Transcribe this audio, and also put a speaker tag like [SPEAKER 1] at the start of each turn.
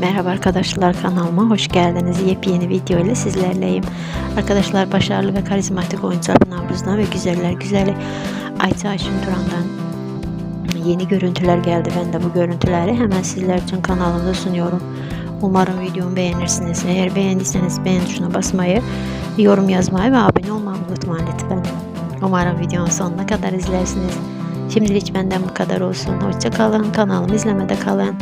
[SPEAKER 1] Merhaba arkadaşlar kanalıma hoş geldiniz. Yepyeni video ile sizlerleyim. Arkadaşlar başarılı ve karizmatik oyuncu Pınar ve güzeller güzeli Ayça Ayşin Turan'dan yeni görüntüler geldi. Ben de bu görüntüleri hemen sizler için kanalımda sunuyorum. Umarım videomu beğenirsiniz. Eğer beğendiyseniz beğen tuşuna basmayı, yorum yazmayı ve abone olmayı unutmayın lütfen. Umarım videonun sonuna kadar izlersiniz. Şimdilik benden bu kadar olsun. Hoşçakalın. Kanalımı izlemede kalın.